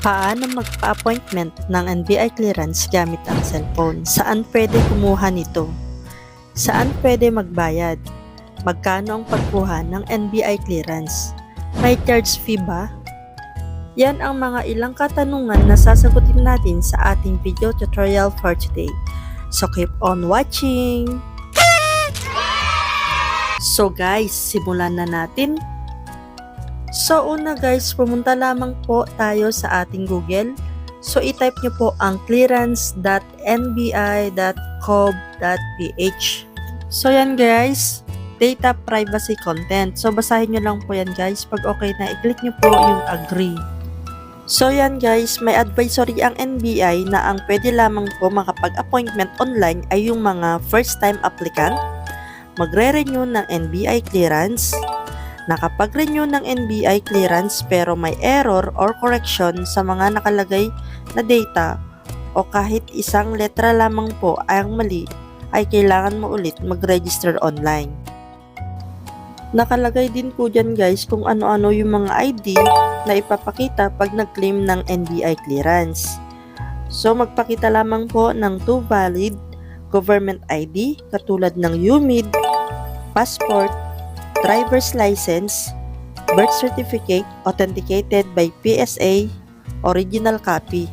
Paano magpa-appointment ng NBI clearance gamit ang cellphone? Saan pwede kumuha nito? Saan pwede magbayad? Magkano ang pagkuha ng NBI clearance? May charge fee ba? Yan ang mga ilang katanungan na sasagutin natin sa ating video tutorial for today. So keep on watching! So guys, simulan na natin. So una guys, pumunta lamang po tayo sa ating Google. So i-type nyo po ang clearance.nbi.gov.ph So yan guys, data privacy content. So basahin nyo lang po yan guys. Pag okay na, i-click nyo po yung agree. So yan guys, may advisory ang NBI na ang pwede lamang po makapag-appointment online ay yung mga first time applicant, magre-renew ng NBI clearance, nakapag-renew ng NBI clearance pero may error or correction sa mga nakalagay na data o kahit isang letra lamang po ang mali ay kailangan mo ulit mag-register online. Nakalagay din po dyan guys kung ano-ano yung mga ID na ipapakita pag nag-claim ng NBI clearance. So magpakita lamang po ng two valid government ID katulad ng UMID, passport, driver's license, birth certificate authenticated by PSA, original copy.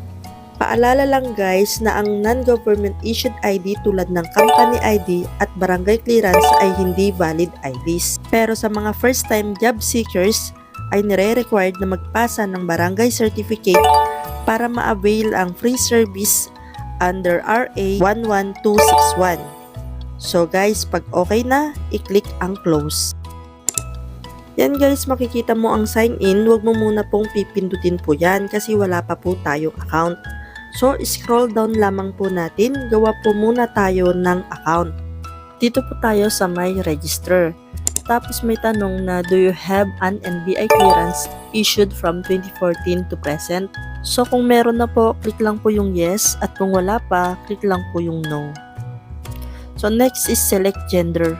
Paalala lang guys na ang non-government issued ID tulad ng company ID at barangay clearance ay hindi valid IDs. Pero sa mga first time job seekers ay nire-required na magpasa ng barangay certificate para ma-avail ang free service under RA 11261. So guys, pag okay na, i-click ang close. Yan guys, makikita mo ang sign in, huwag mo muna pong pipindutin po yan kasi wala pa po tayong account. So, scroll down lamang po natin, gawa po muna tayo ng account. Dito po tayo sa my register. Tapos may tanong na do you have an NBI clearance issued from 2014 to present? So kung meron na po, click lang po yung yes at kung wala pa, click lang po yung no. So next is select gender.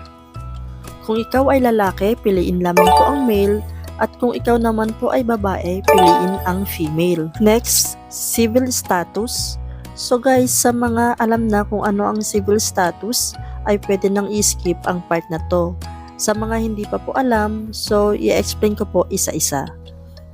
Kung ikaw ay lalaki, piliin lamang po ang male at kung ikaw naman po ay babae, piliin ang female. Next, civil status. So guys, sa mga alam na kung ano ang civil status, ay pwede nang i-skip ang part na to. Sa mga hindi pa po alam, so i-explain ko po isa-isa.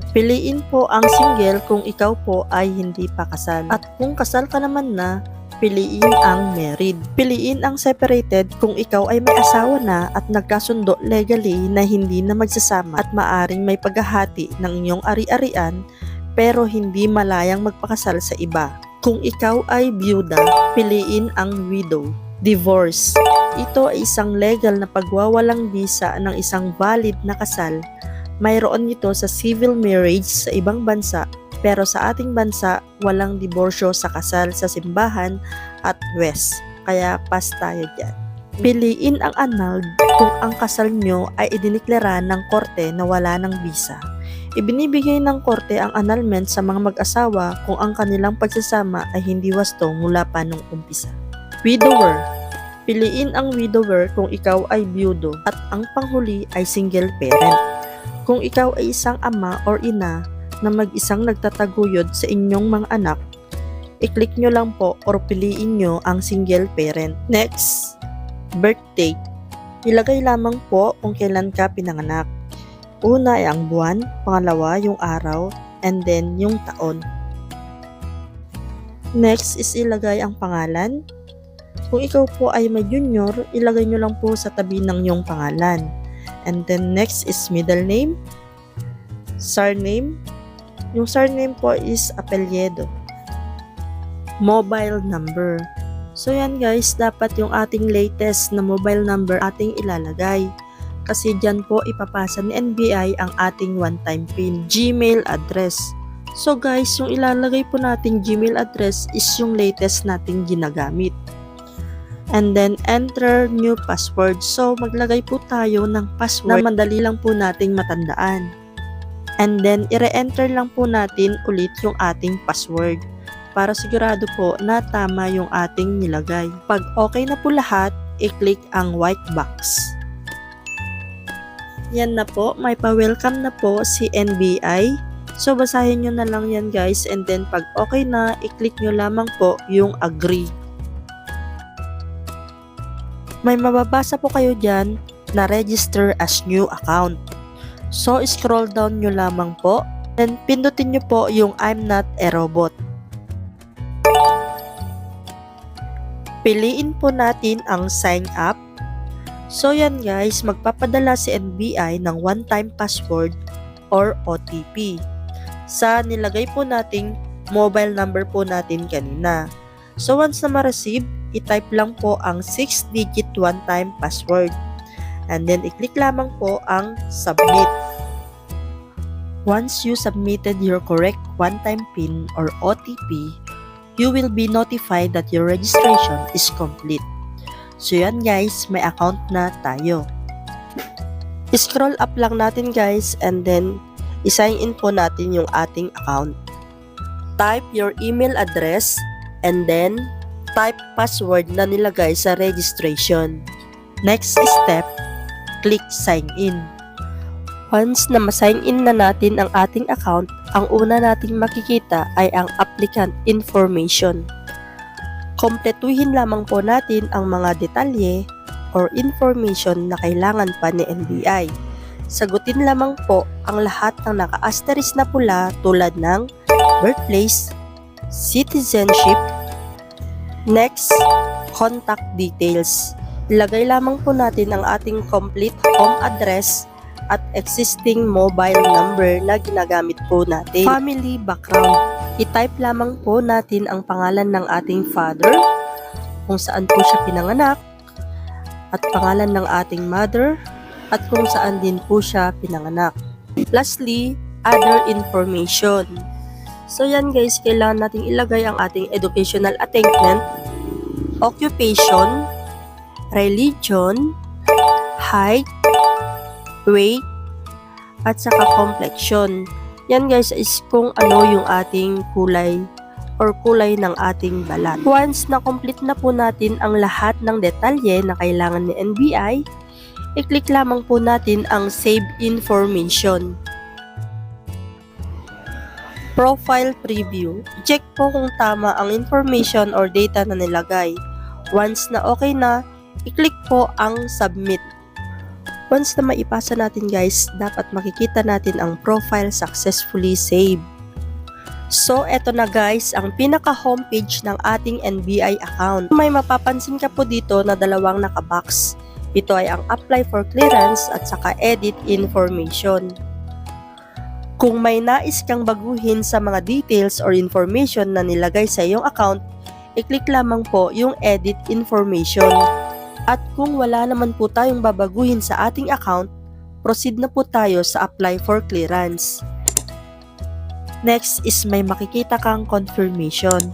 Piliin po ang single kung ikaw po ay hindi pa kasal. At kung kasal ka naman na, piliin ang married. Piliin ang separated kung ikaw ay may asawa na at nagkasundo legally na hindi na magsasama at maaring may paghahati ng inyong ari-arian pero hindi malayang magpakasal sa iba. Kung ikaw ay byuda, piliin ang widow. Divorce. Ito ay isang legal na pagwawalang bisa ng isang valid na kasal. Mayroon nito sa civil marriage sa ibang bansa pero sa ating bansa walang diborsyo sa kasal sa simbahan at west. Kaya pas tayo dyan. Piliin ang annulled kung ang kasal nyo ay idiniklara ng korte na wala ng bisa. Ibinibigay ng korte ang annulment sa mga mag-asawa kung ang kanilang pagsasama ay hindi wasto mula pa nung umpisa. Widower Piliin ang widower kung ikaw ay byudo at ang panghuli ay single parent. Kung ikaw ay isang ama or ina na mag-isang nagtataguyod sa inyong mga anak, i-click nyo lang po or piliin nyo ang single parent. Next, birth date. Ilagay lamang po kung kailan ka pinanganak. Una ay ang buwan, pangalawa yung araw, and then yung taon. Next is ilagay ang pangalan. Kung ikaw po ay may junior, ilagay nyo lang po sa tabi ng yung pangalan. And then next is middle name, surname. Yung surname po is apelyedo. Mobile number. So yan guys, dapat yung ating latest na mobile number ating ilalagay. Kasi dyan po ipapasa ni NBI ang ating one-time PIN, Gmail address. So guys, yung ilalagay po nating Gmail address is yung latest nating ginagamit and then enter new password. So, maglagay po tayo ng password na madali lang po nating matandaan. And then, ire-enter lang po natin ulit yung ating password para sigurado po na tama yung ating nilagay. Pag okay na po lahat, i-click ang white box. Yan na po, may pa-welcome na po si NBI So, basahin nyo na lang yan guys and then pag okay na, i-click nyo lamang po yung agree. May mababasa po kayo dyan na register as new account. So, scroll down nyo lamang po and pindutin nyo po yung I'm not a robot. Piliin po natin ang sign up. So yan guys, magpapadala si NBI ng one-time password or OTP sa nilagay po nating mobile number po natin kanina. So once na ma-receive, i-type lang po ang 6-digit one-time password. And then i-click lamang po ang submit. Once you submitted your correct one-time PIN or OTP, you will be notified that your registration is complete. So yan guys, may account na tayo. Scroll up lang natin guys and then isign in po natin yung ating account. Type your email address and then type password na nilagay sa registration. Next step, click sign in. Once na ma-sign in na natin ang ating account, ang una nating makikita ay ang applicant information. Kompletuhin lamang po natin ang mga detalye or information na kailangan pa ni NBI. Sagutin lamang po ang lahat ng naka-asterisk na pula tulad ng birthplace, citizenship, next, contact details. Ilagay lamang po natin ang ating complete home address at existing mobile number na ginagamit po natin. Family background. I-type lamang po natin ang pangalan ng ating father, kung saan po siya pinanganak, at pangalan ng ating mother, at kung saan din po siya pinanganak. Lastly, other information. So yan guys, kailangan nating ilagay ang ating educational attainment, occupation, religion, height, weight, at saka complexion. Yan guys is kung ano yung ating kulay or kulay ng ating balat. Once na complete na po natin ang lahat ng detalye na kailangan ni NBI, i-click lamang po natin ang Save Information. Profile Preview. Check po kung tama ang information or data na nilagay. Once na okay na, i-click po ang Submit. Once na maipasa natin guys, dapat makikita natin ang profile successfully saved. So, eto na guys, ang pinaka-homepage ng ating NBI account. May mapapansin ka po dito na dalawang nakabox. Ito ay ang apply for clearance at saka edit information. Kung may nais kang baguhin sa mga details or information na nilagay sa iyong account, i-click lamang po yung edit information. At kung wala naman po tayong babaguhin sa ating account, proceed na po tayo sa apply for clearance. Next is may makikita kang confirmation.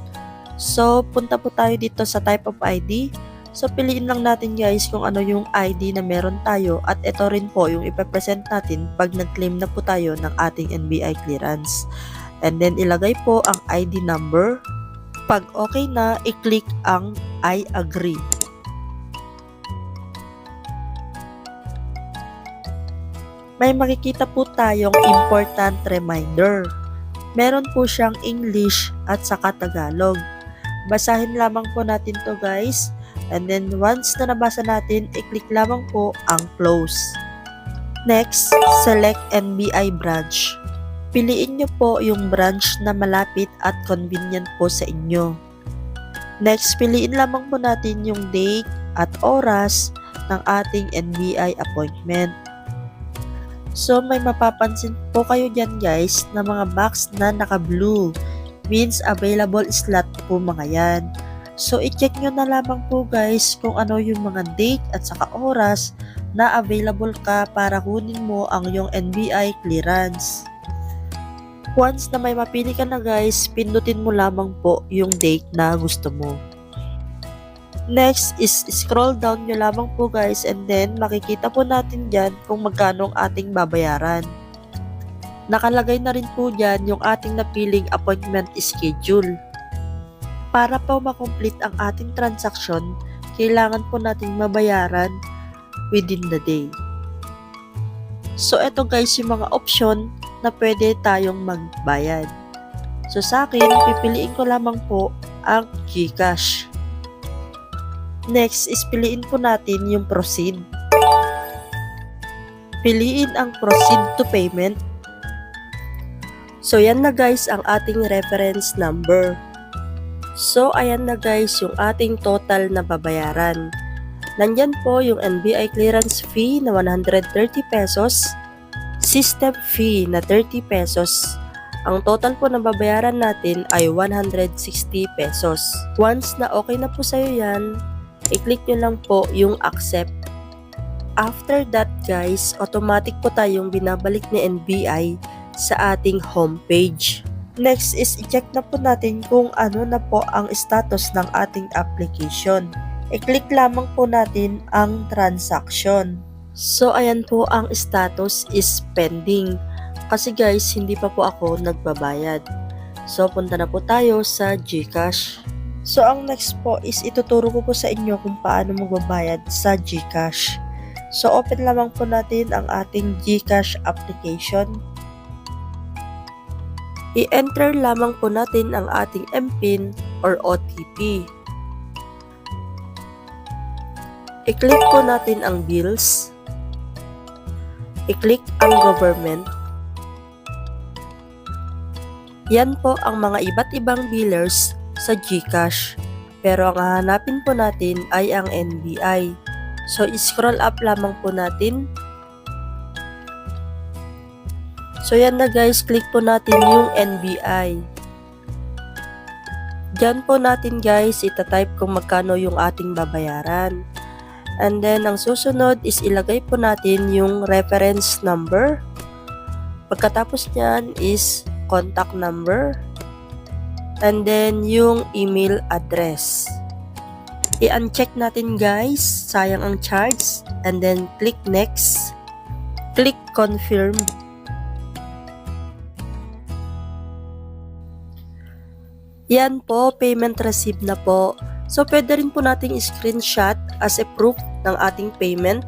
So, punta po tayo dito sa type of ID. So, piliin lang natin guys kung ano yung ID na meron tayo at ito rin po yung ipapresent natin pag nag-claim na po tayo ng ating NBI clearance. And then, ilagay po ang ID number. Pag okay na, i-click ang I agree. May makikita po tayong important reminder. Meron po siyang English at saka Tagalog. Basahin lamang po natin to guys. And then once na nabasa natin, i-click lamang po ang close. Next, select NBI branch. Piliin nyo po yung branch na malapit at convenient po sa inyo. Next, piliin lamang po natin yung date at oras ng ating NBI appointment. So may mapapansin po kayo dyan guys na mga box na naka-blue means available slot po mga yan. So i-check nyo na lamang po guys kung ano yung mga date at saka oras na available ka para kunin mo ang yung NBI clearance. Once na may mapili ka na guys, pindutin mo lamang po yung date na gusto mo. Next is scroll down nyo lamang po guys and then makikita po natin dyan kung magkano ang ating babayaran. Nakalagay na rin po dyan yung ating napiling appointment schedule. Para po makomplete ang ating transaction, kailangan po nating mabayaran within the day. So eto guys yung mga option na pwede tayong magbayad. So sa akin, pipiliin ko lamang po ang GCash. Next is piliin po natin yung proceed. Piliin ang proceed to payment. So yan na guys ang ating reference number. So ayan na guys yung ating total na babayaran. Nandyan po yung NBI clearance fee na 130 pesos, system fee na 30 pesos. Ang total po na babayaran natin ay 160 pesos. Once na okay na po sa'yo yan, i-click nyo lang po yung accept. After that guys, automatic po tayong binabalik ni NBI sa ating homepage. Next is i-check na po natin kung ano na po ang status ng ating application. I-click lamang po natin ang transaction. So ayan po ang status is pending. Kasi guys, hindi pa po ako nagbabayad. So punta na po tayo sa GCash. So ang next po is ituturo ko po sa inyo kung paano magbabayad sa GCash. So open lamang po natin ang ating GCash application. I-enter lamang po natin ang ating MPIN or OTP. I-click po natin ang bills. I-click ang government. Yan po ang mga iba't ibang billers sa GCash. Pero ang hahanapin po natin ay ang NBI. So, scroll up lamang po natin. So, yan na guys. Click po natin yung NBI. Diyan po natin guys, itatype kung magkano yung ating babayaran. And then, ang susunod is ilagay po natin yung reference number. Pagkatapos niyan is contact number. And then, yung email address. I-uncheck natin guys, sayang ang charge. And then, click next. Click confirm. Yan po, payment received na po. So, pwede rin po nating screenshot as a proof ng ating payment.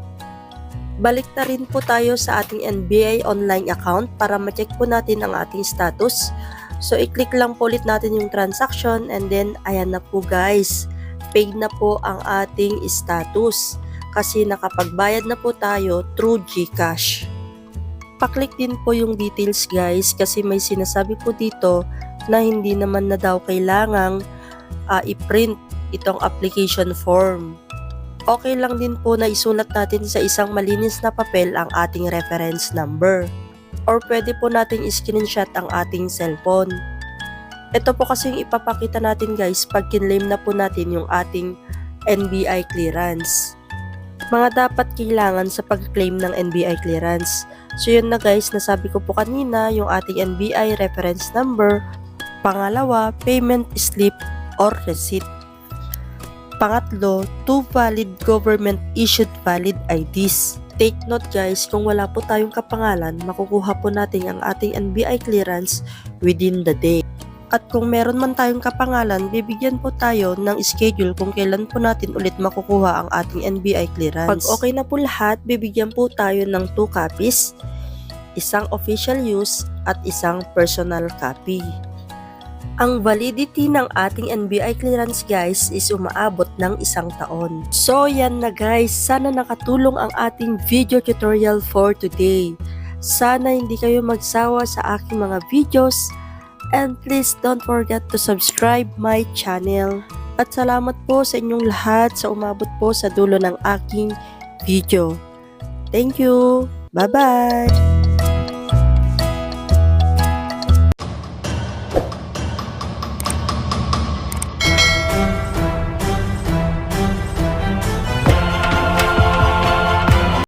Balik na rin po tayo sa ating NBI online account para ma-check po natin ang ating status. So, i-click lang po ulit natin yung transaction and then, ayan na po guys. Paid na po ang ating status kasi nakapagbayad na po tayo through GCash. Paklik din po yung details guys kasi may sinasabi po dito na hindi naman na daw kailangang uh, i-print itong application form. Okay lang din po na isulat natin sa isang malinis na papel ang ating reference number. Or pwede po nating screenshot ang ating cellphone. Ito po kasi yung ipapakita natin guys pag kinlaim na po natin yung ating NBI clearance. Mga dapat kailangan sa pag-claim ng NBI clearance. So yun na guys, nasabi ko po kanina yung ating NBI reference number, Pangalawa, payment slip or receipt. Pangatlo, two valid government issued valid IDs. Take note guys, kung wala po tayong kapangalan, makukuha po natin ang ating NBI clearance within the day. At kung meron man tayong kapangalan, bibigyan po tayo ng schedule kung kailan po natin ulit makukuha ang ating NBI clearance. Pag okay na po lahat, bibigyan po tayo ng 2 copies, isang official use at isang personal copy. Ang validity ng ating NBI clearance guys is umaabot ng isang taon. So yan na guys, sana nakatulong ang ating video tutorial for today. Sana hindi kayo magsawa sa aking mga videos and please don't forget to subscribe my channel. At salamat po sa inyong lahat sa umabot po sa dulo ng aking video. Thank you! Bye-bye!